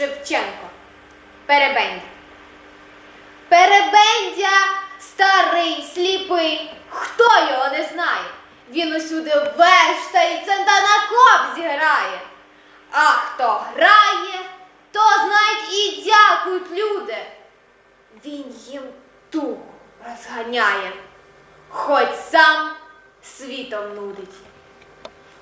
Шевченко. Перебендя. Перебендя старий, сліпий. Хто його не знає? Він усюди вештається та на коп зіграє. А хто грає, то знають і дякують люди. Він їм туху розганяє, хоч сам світом нудить.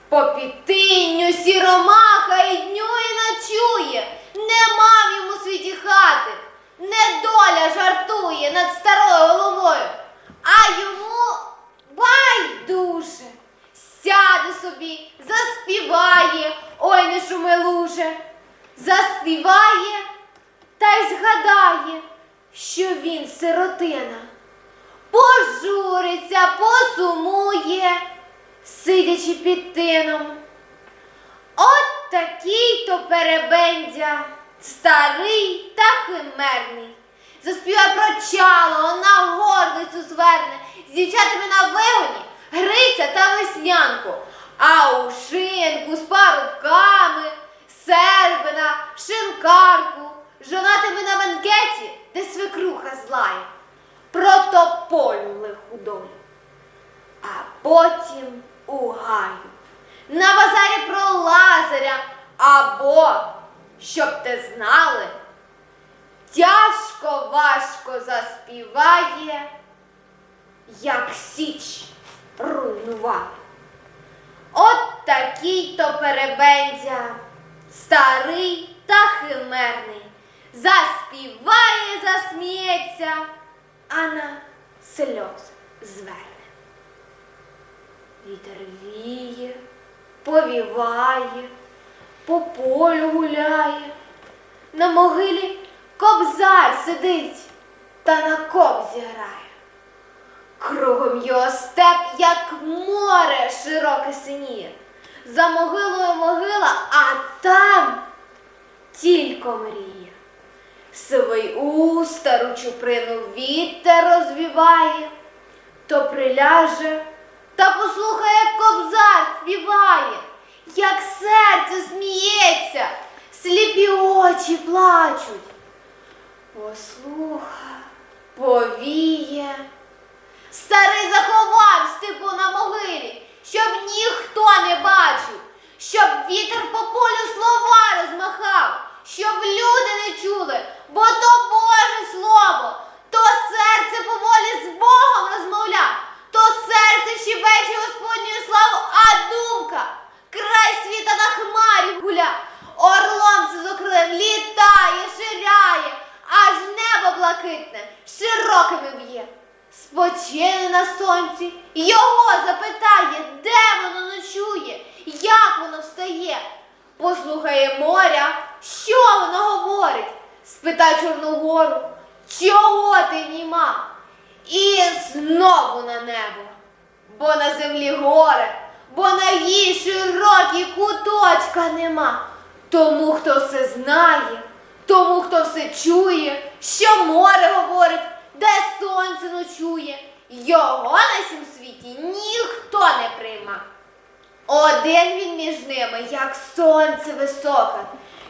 По пітинню сіромаха і дню і ночує, нема в йому світі хати, недоля жартує над старою головою, а йому байдуже. Сяде собі, заспіває, ой не шуми луже, заспіває та й згадає, що він сиротина, пожуриться, посумує, сидячи під тином. От такий то перебендя, старий та химерний. Заспіває про чало, на горлицю зверне, з дівчатами на вигоні, Гриця та веснянку, а у шинку з парубками, сербина, шинкарку, жонатими на бенкеті, де свекруха злає, про тополю лиху долю. А потім у гаю. На базарі про Лазаря або, щоб те знали, тяжко важко заспіває, як січ руйнували. От такий то перебендя, старий та химерний, заспіває, засміється, а на сльоз зверне. Вітер віє, повіває, по полю гуляє, на могилі кобзар сидить та на кобзі грає. Кругом його степ, як море широке синіє. За могилою могила, а там тільки мріє. Сивий уста чуприну вітер розвіває, то приляже та послухає, кобзар серце сміється, сліпі очі плачуть. Послуха, повіє. Старий заховав степу на могилі, щоб ніхто не бачив, щоб вітер по полю слова розмахав, щоб люди не чули, бо то блакитне широкими б'є. Спочине на сонці, його запитає, де воно ночує, як воно встає. Послухає моря, що воно говорить, спитай Чорну гору, чого ти німа? І знову на небо, бо на землі горе, бо на їй широкій куточка нема. Тому, хто все знає, все чує, що море говорить, де сонце ночує, його на сім світі ніхто не прийма. Один він між ними, як сонце високе.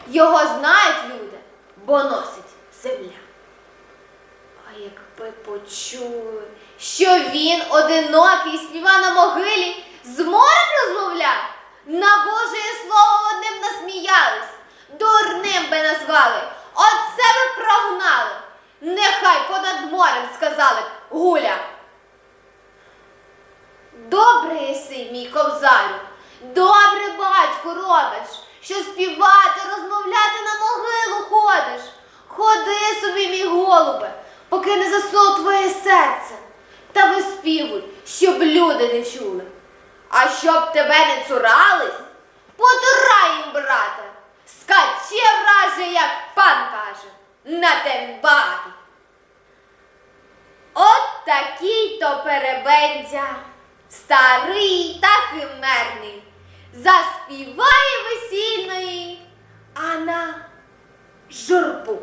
Його знають люди, бо носить земля. А якби почули, що він одинокий співа на могилі, з морем розмовляє, на Боже слово одним насміялись, Добре єси, мій ковзарю, добре батьку робиш, що співати, розмовляти на могилу ходиш. Ходи собі, мій голубе, поки не заснуло твоє серце, та виспівуй, щоб люди не чули. А щоб тебе не цурались, потурай їм, брате, скаче враже, як пан каже, на те він багатий. От такий то перебендя, старий та химерний, заспіває весільної, а на журбу.